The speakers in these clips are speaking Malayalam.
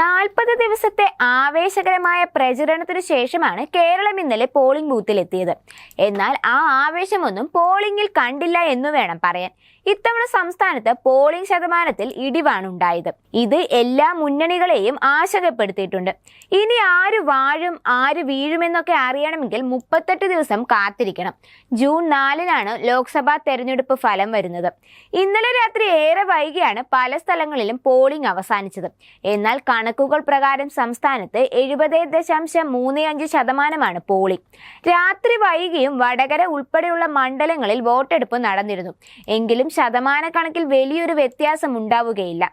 നാൽപ്പത് ദിവസത്തെ ആവേശകരമായ പ്രചരണത്തിനു ശേഷമാണ് കേരളം ഇന്നലെ പോളിംഗ് ബൂത്തിലെത്തിയത്. എന്നാൽ ആ ആവേശമൊന്നും പോളിംഗിൽ കണ്ടില്ല എന്നു വേണം പറയാൻ. ഇത്തവണ സംസ്ഥാനത്ത് പോളിംഗ് ശതമാനത്തിൽ ഇടിവാണ് ഉണ്ടായത്. ഇത് എല്ലാ മുന്നണികളെയും ആശങ്കപ്പെടുത്തിയിട്ടുണ്ട്. ഇനി ആര് വാഴും ആര് വീഴുമെന്നൊക്കെ അറിയണമെങ്കിൽ മുപ്പത്തെട്ട് ദിവസം കാത്തിരിക്കണം. ജൂൺ നാലിനാണ് ലോക്സഭാ തെരഞ്ഞെടുപ്പ് ഫലം വരുന്നത്. ഇന്നലെ രാത്രി ഏറെ വൈകിയാണ് പല സ്ഥലങ്ങളിലും പോളിംഗ് അവസാനിച്ചത്. എന്നാൽ കണക്കുകൾ പ്രകാരം സംസ്ഥാനത്ത് എഴുപത് ദശാംശം മൂന്ന് അഞ്ച് ശതമാനമാണ് പോളിംഗ്. രാത്രി വൈകിയും വടകര ഉൾപ്പെടെയുള്ള മണ്ഡലങ്ങളിൽ വോട്ടെടുപ്പ് നടന്നിരുന്നു. എങ്കിലും ശതമാന കണക്കിൽ വലിയൊരു വ്യത്യാസം ഉണ്ടാവുകയില്ല.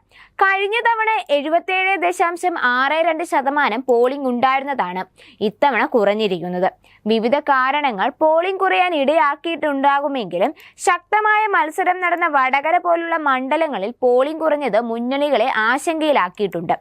കഴിഞ്ഞ തവണ എഴുപത്തേഴ് ദശാംശം ആറ് രണ്ട് ശതമാനം പോളിംഗ് ഉണ്ടായിരുന്നതാണ് ഇത്തവണ കുറഞ്ഞിരിക്കുന്നത്. വിവിധ കാരണങ്ങൾ പോളിംഗ് കുറയാൻ ഇടയാക്കിയിട്ടുണ്ടാകുമെങ്കിലും ശക്തമായ മത്സരം നടന്ന വടകര പോലുള്ള മണ്ഡലങ്ങളിൽ പോളിംഗ് കുറഞ്ഞത് മുന്നണികളെ ആശങ്കയിലാക്കിയിട്ടുണ്ട്.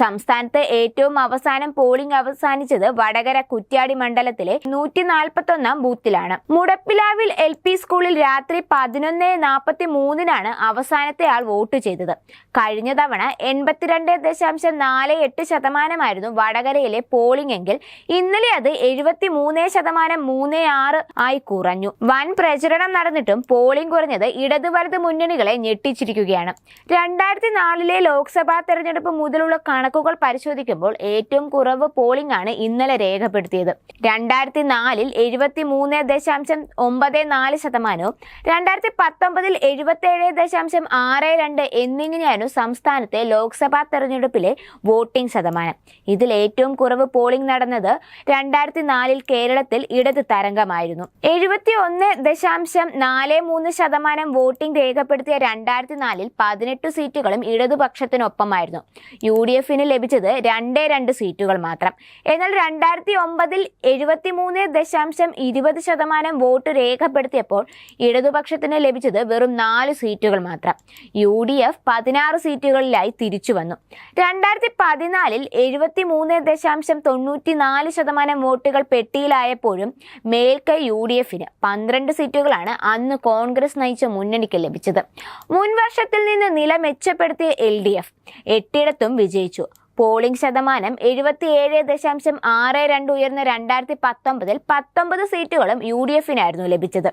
സംസ്ഥാനത്ത് ഏറ്റവും അവസാനം പോളിംഗ് അവസാനിച്ചത് വടകര കുറ്റ്യാടി മണ്ഡലത്തിലെ നൂറ്റി നാൽപ്പത്തി ഒന്നാം ബൂത്തിലാണ്. മുടപ്പിലാവിൽ എൽ പി സ്കൂളിൽ രാത്രി പതിനൊന്ന് നാൽപ്പത്തി മൂന്നിനാണ് അവസാനത്തെ ആൾ വോട്ട് ചെയ്തത്. കഴിഞ്ഞ തവണ എൺപത്തിരണ്ട് ദശാംശം നാല് എട്ട് ശതമാനമായിരുന്നു വടകരയിലെ പോളിംഗ് എങ്കിൽ ഇന്നലെ അത് എഴുപത്തി മൂന്ന് ശതമാനം മൂന്ന് ആറ് ആയി കുറഞ്ഞു. വൻ പ്രചരണം നടന്നിട്ടും പോളിംഗ് കുറഞ്ഞത് ഇടതു വലത് മുന്നണികളെ ഞെട്ടിച്ചിരിക്കുകയാണ്. രണ്ടായിരത്തി നാലിലെ ലോക്സഭാ തെരഞ്ഞെടുപ്പ് മുതലുള്ള കണക്കുകൾ പരിശോധിക്കുമ്പോൾ ഏറ്റവും കുറവ് പോളിംഗ് ആണ് ഇന്നലെ രേഖപ്പെടുത്തിയത്. രണ്ടായിരത്തി നാലിൽ എഴുപത്തി മൂന്ന് ദശാംശം ഒമ്പത് നാല് ശതമാനവും രണ്ടായിരത്തി പത്തൊമ്പതിൽ എഴുപത്തി ഏഴ് ദശാംശം ആറ് രണ്ട് എന്നിങ്ങനെയായിരുന്നു സംസ്ഥാനത്തെ ലോക്സഭാ തെരഞ്ഞെടുപ്പിലെ വോട്ടിംഗ് ശതമാനം. ഇതിൽ ഏറ്റവും കുറവ് പോളിംഗ് നടന്നത് രണ്ടായിരത്തി നാലിൽ കേരളത്തിൽ ഇടത് തരംഗമായിരുന്നു. എഴുപത്തി ഒന്ന് ദശാംശം നാല് മൂന്ന് ശതമാനം വോട്ടിംഗ് രേഖപ്പെടുത്തിയ രണ്ടായിരത്തി നാലിൽ പതിനെട്ട് സീറ്റുകളും ഇടതുപക്ഷത്തിനൊപ്പമായിരുന്നു. യു ഡി എഫിന് ലഭിച്ചത് രണ്ടേ രണ്ട് സീറ്റുകൾ മാത്രം. എന്നാൽ രണ്ടായിരത്തി ഒമ്പതിൽ എഴുപത്തി മൂന്ന് ദശാംശം ഇരുപത് ശതമാനം വോട്ട് രേഖപ്പെടുത്തിയപ്പോൾ ഇടതുപക്ഷത്തിന് ലഭിച്ചത് വെറും നാല് സീറ്റുകൾ മാത്രം. യു ഡി എഫ് പതിനാറ് സീറ്റുകളിലായി തിരിച്ചു വന്നു. രണ്ടായിരത്തി പതിനാലിൽ എഴുപത്തി മൂന്ന് ദശാംശം തൊണ്ണൂറ്റി നാല് ശതമാനം വോട്ടുകൾ പെട്ടിയിലായപ്പോഴും മേൽക്കൈ യു ഡി എഫിന് പന്ത്രണ്ട് സീറ്റുകളാണ് അന്ന് കോൺഗ്രസ് നയിച്ച മുന്നണിക്ക് ലഭിച്ചത്. മുൻവർഷത്തിൽ നിന്ന് നില മെച്ചപ്പെടുത്തിയ എൽ ഡി എഫ്. എട്ടിടത്തും വിജയിച്ചു. പോളിംഗ് ശതമാനം എഴുപത്തിയേഴ് ദശാംശം ആറ് രണ്ട് ഉയർന്ന രണ്ടായിരത്തി പത്തൊമ്പതിൽ പത്തൊമ്പത് സീറ്റുകളും യു ഡി എഫിനായിരുന്നു ലഭിച്ചത്.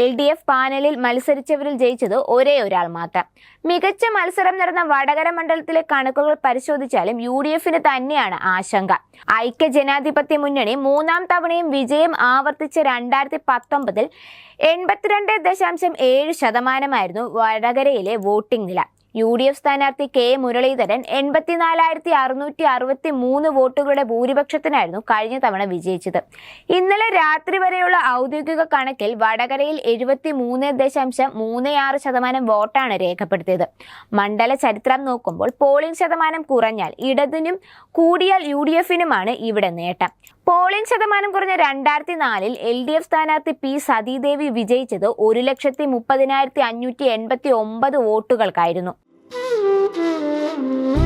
എൽ ഡി എഫ് പാനലിൽ മത്സരിച്ചവരിൽ ജയിച്ചത് ഒരേ ഒരാൾ മാത്രം. മികച്ച മത്സരം നടന്ന വടകര മണ്ഡലത്തിലെ കണക്കുകൾ പരിശോധിച്ചാലും യു ഡി എഫിന് തന്നെയാണ് ആശങ്ക. ഐക്യ ജനാധിപത്യ മുന്നണി മൂന്നാം തവണയും വിജയം ആവർത്തിച്ച രണ്ടായിരത്തി പത്തൊമ്പതിൽ എൺപത്തിരണ്ട് ദശാംശം ഏഴ് ശതമാനമായിരുന്നു വടകരയിലെ വോട്ടിംഗ് നില. യു ഡി എഫ് സ്ഥാനാർത്ഥി കെ മുരളീധരൻ എൺപത്തിനാലായിരത്തി അറുന്നൂറ്റി അറുപത്തി മൂന്ന് വോട്ടുകളുടെ ഭൂരിപക്ഷത്തിനായിരുന്നു കഴിഞ്ഞ തവണ വിജയിച്ചത്. ഇന്നലെ രാത്രി വരെയുള്ള ഔദ്യോഗിക കണക്കിൽ വടകരയിൽ എഴുപത്തി മൂന്ന് ദശാംശം മൂന്ന് ആറ് ശതമാനം വോട്ടാണ് രേഖപ്പെടുത്തിയത്. മണ്ഡല ചരിത്രം നോക്കുമ്പോൾ പോളിംഗ് ശതമാനം കുറഞ്ഞാൽ ഇടതിനും കൂടിയാൽ യു ഡി എഫിനുമാണ് ഇവിടെ നേട്ടം. പോളിംഗ് ശതമാനം കുറഞ്ഞ രണ്ടായിരത്തി നാലിൽ എൽ ഡി എഫ് സ്ഥാനാർത്ഥി പി സതീദേവി വിജയിച്ചത് ഒരു ലക്ഷത്തി മുപ്പതിനായിരത്തി അഞ്ഞൂറ്റി എൺപത്തി ഒമ്പത് വോട്ടുകൾക്കായിരുന്നു. Música